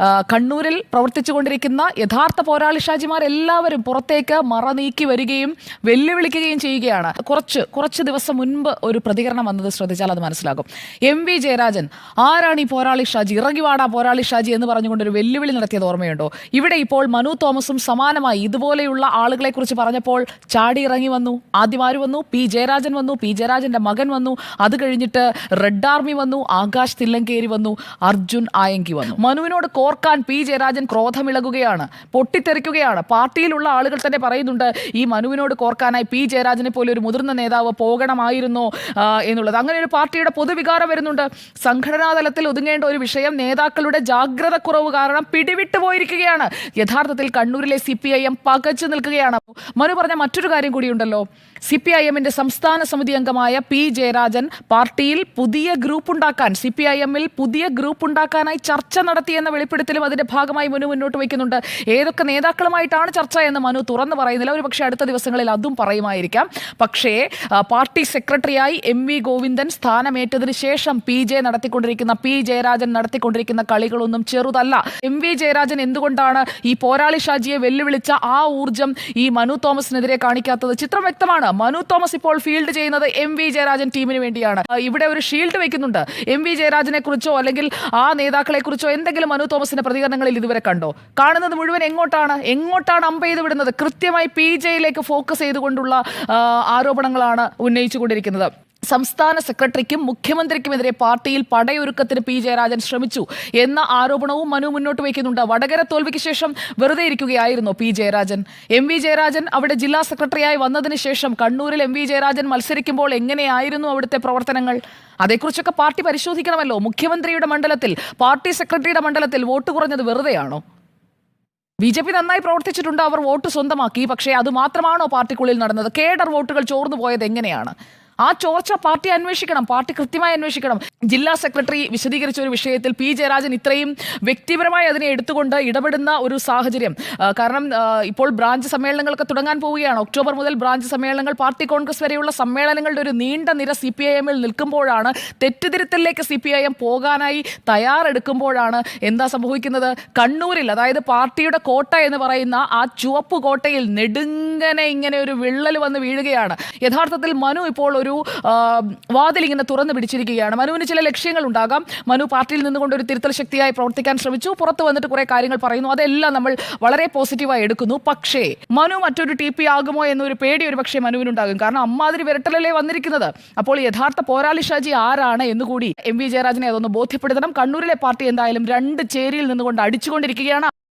കണ്ണൂരിൽ പ്രവർത്തിച്ചുകൊണ്ടിരിക്കുന്ന യഥാർത്ഥ പോരാളി ഷാജിമാർ എല്ലാവരും പുറത്തേക്ക് മറ നീക്കി വരികയും വെല്ലുവിളിക്കുകയും ചെയ്യുകയാണ്. കുറച്ച് കുറച്ച് ദിവസം മുൻപ് ഒരു പ്രതികരണം വന്നത് ശ്രദ്ധിച്ചാൽ അത് മനസ്സിലാകും. എം വി ജയരാജൻ ആരാണ് ഈ പോരാളി ഷാജി? ഇറങ്ങിവാടാ പോരാളി ഷാജി എന്ന് പറഞ്ഞുകൊണ്ട് ഒരു വെല്ലുവിളി നടത്തിയത് ഓർമ്മയുണ്ടോ? ഇവിടെ ഇപ്പോൾ മനു തോമസും സമാനമായി ഇതുപോലെയുള്ള ആളുകളെ കുറിച്ച് പറഞ്ഞപ്പോൾ ചാടി ഇറങ്ങി വന്നു. ആദ്യം ആര് വന്നു? പി ജയരാജൻ വന്നു. പി ജയരാജന്റെ മകൻ വന്നു. അത് കഴിഞ്ഞിട്ട് റെഡ് ആർമി വന്നു. ആകാശ് തില്ലങ്കേരി വന്നു. അർജുൻ ആയങ്കി വന്നു. മനുവിനോട് കോർക്കാൻ പി. ജയരാജൻ ക്രോധമിളകുകയാണ് പൊട്ടിത്തെറിക്കുകയാണ്. പാർട്ടിയിലുള്ള ആളുകൾ തന്നെ പറയുന്നുണ്ട് ഈ മനുവിനോട് കോർക്കാനായി പി. ജയരാജനെ പോലെ ഒരു മുതിർന്ന നേതാവ് പോകണമായിരുന്നോ എന്നുള്ളത്. അങ്ങനെ ഒരു പാർട്ടിയുടെ പൊതുവികാരം വരുന്നുണ്ട്. സംഘടനാ തലത്തിൽ ഒതുങ്ങേണ്ട ഒരു വിഷയം നേതാക്കളുടെ ജാഗ്രത കുറവ് കാരണം പിടിവിട്ടു പോയിരിക്കുകയാണ്. യഥാർത്ഥത്തിൽ കണ്ണൂരിലെ സി പി ഐ എം പകച്ചു നിൽക്കുകയാണ്. മനു പറഞ്ഞ മറ്റൊരു കാര്യം കൂടിയുണ്ടല്ലോ. സി പി ഐ എമ്മിന്റെ സംസ്ഥാന സമിതി അംഗമായ പി. ജയരാജൻ പാർട്ടിയിൽ പുതിയ ഗ്രൂപ്പ് ഉണ്ടാക്കാൻ സി പി ഐ എമ്മിൽ പുതിയ ഗ്രൂപ്പ് ഉണ്ടാക്കാനായി ചർച്ച നടത്തിയെന്ന വെളിപ്പെടുത്തലും അതിന്റെ ഭാഗമായി മനു മുന്നോട്ട് വയ്ക്കുന്നുണ്ട്. ഏതൊക്കെ നേതാക്കളുമായിട്ടാണ് ചർച്ച എന്ന് മനു തുറന്നു പറയുന്നില്ല. ഒരു പക്ഷേ അടുത്ത ദിവസങ്ങളിൽ അതും പറയുമായിരിക്കാം. പക്ഷേ പാർട്ടി സെക്രട്ടറിയായി എം വി ഗോവിന്ദൻ സ്ഥാനമേറ്റതിന് ശേഷം പി ജെ നടത്തിക്കൊണ്ടിരിക്കുന്ന പി ജയരാജൻ നടത്തിക്കൊണ്ടിരിക്കുന്ന കളികളൊന്നും ചെറുതല്ല. എം വി ജയരാജൻ എന്തുകൊണ്ടാണ് ഈ പോരാളി ഷാജിയെ വെല്ലുവിളിച്ച ആ ഊർജം ഈ മനു തോമസിനെതിരെ കാണിക്കാത്തത്? ചിത്രം വ്യക്തമാണ്. മനു തോമസ് ഇപ്പോൾ ഫീൽഡ് ചെയ്യുന്നത് എം വി ജയരാജൻ ടീമിന് വേണ്ടിയാണ്. ഇവിടെ ഒരു ഷീൽഡ് വെക്കുന്നുണ്ട് എം വി ജയരാജനെ കുറിച്ചോ അല്ലെങ്കിൽ ആ നേതാക്കളെ കുറിച്ചോ എന്തെങ്കിലും മനു തോമസിന്റെ പ്രതികരണങ്ങളിൽ ഇതുവരെ കണ്ടോ? കാണുന്നത് മുഴുവൻ എങ്ങോട്ടാണ്? എങ്ങോട്ടാണ് അമ്പ ചെയ്ത് വിടുന്നത്? കൃത്യമായി പി ജെയിലേക്ക് ഫോക്കസ് ചെയ്തുകൊണ്ടുള്ള ആരോപണങ്ങളാണ് ഉന്നയിച്ചുകൊണ്ടിരിക്കുന്നത്. സംസ്ഥാന സെക്രട്ടറിക്കും മുഖ്യമന്ത്രിക്കുമെതിരെ പാർട്ടിയിൽ പടയൊരുക്കത്തിന് പി ജയരാജൻ ശ്രമിച്ചു എന്ന ആരോപണവും മനു മുന്നോട്ട് വയ്ക്കുന്നുണ്ട്. വടകര തോൽവിക്ക് ശേഷം വെറുതെ ഇരിക്കുകയായിരുന്നു P Jayarajan. M V Jayarajan അവിടെ ജില്ലാ സെക്രട്ടറിയായി വന്നതിന് ശേഷം കണ്ണൂരിൽ എം വി ജയരാജൻ മത്സരിക്കുമ്പോൾ എങ്ങനെയായിരുന്നു അവിടുത്തെ പ്രവർത്തനങ്ങൾ? അതേക്കുറിച്ചൊക്കെ പാർട്ടി പരിശോധിക്കണമല്ലോ. മുഖ്യമന്ത്രിയുടെ മണ്ഡലത്തിൽ പാർട്ടി സെക്രട്ടറിയുടെ മണ്ഡലത്തിൽ വോട്ട് കുറഞ്ഞത് വെറുതെയാണോ? ബി ജെ പി നന്നായി പ്രവർത്തിച്ചിട്ടുണ്ട്. അവർ വോട്ട് സ്വന്തമാക്കി. പക്ഷേ അത് മാത്രമാണോ പാർട്ടിക്കുള്ളിൽ നടന്നത്? കേഡർ വോട്ടുകൾ ചോർന്നു പോയത് എങ്ങനെയാണ്? ആ ചോർച്ച പാർട്ടി അന്വേഷിക്കണം പാർട്ടി കൃത്യമായി അന്വേഷിക്കണം. ജില്ലാ സെക്രട്ടറി വിശദീകരിച്ച ഒരു വിഷയത്തിൽ പി ജയരാജൻ ഇത്രയും വ്യക്തിപരമായി അതിനെ എടുത്തുകൊണ്ട് ഇടപെടുന്ന ഒരു സാഹചര്യം. കാരണം ഇപ്പോൾ ബ്രാഞ്ച് സമ്മേളനങ്ങളൊക്കെ തുടങ്ങാൻ പോവുകയാണ്. ഒക്ടോബർ മുതൽ ബ്രാഞ്ച് സമ്മേളനങ്ങൾ പാർട്ടി കോൺഗ്രസ് വരെയുള്ള സമ്മേളനങ്ങളുടെ ഒരു നീണ്ട നിര സി പി ഐ എമ്മിൽ നിൽക്കുമ്പോഴാണ് തെറ്റുതിരുത്തലിലേക്ക് സി പി ഐ എം പോകാനായി തയ്യാറെടുക്കുമ്പോഴാണ് എന്താ സംഭവിക്കുന്നത്? കണ്ണൂരിൽ അതായത് പാർട്ടിയുടെ കോട്ട എന്ന് പറയുന്ന ആ ചുവപ്പ് കോട്ടയിൽ നെടുങ്ങനെ ഇങ്ങനെ ഒരു വിള്ളൽ വന്ന് വീഴുകയാണ്. യഥാർത്ഥത്തിൽ മനു ഇപ്പോൾ ഒരു ആ, വാതിൽ ഇങ്ങനെ തുറന്നു പിടിച്ചിരിക്കുകയാണ്. മനുവിന് ചില ലക്ഷ്യങ്ങൾ ഉണ്ടാകാം. മനു പാർട്ടിയിൽ നിന്നുകൊണ്ട് ഒരു തിരുത്തൽ ശക്തിയായി പ്രവർത്തിക്കാൻ ശ്രമിച്ചു. പുറത്ത് വന്നിട്ട് കുറെ കാര്യങ്ങൾ പറയുന്നു. അതെല്ലാം നമ്മൾ വളരെ പോസിറ്റീവായി എടുക്കുന്നു. പക്ഷേ മനു മറ്റൊരു ടി പി ആകുമോ എന്നൊരു പേടി ഒരു പക്ഷേ മനുവിനുണ്ടാകും. കാരണം അമ്മാതിരി വിരട്ടലല്ലേ വന്നിരിക്കുന്നത്. അപ്പോൾ യഥാർത്ഥ പോരാളി ഷാജി ആരാണ് എന്നുകൂടി എം വി ജയരാജനെ അതൊന്ന് ബോധ്യപ്പെടുത്തണം. കണ്ണൂരിലെ പാർട്ടി എന്തായാലും രണ്ട് ചേരിയിൽ നിന്നുകൊണ്ട് അടിച്ചുകൊണ്ടിരിക്കുകയാണ്.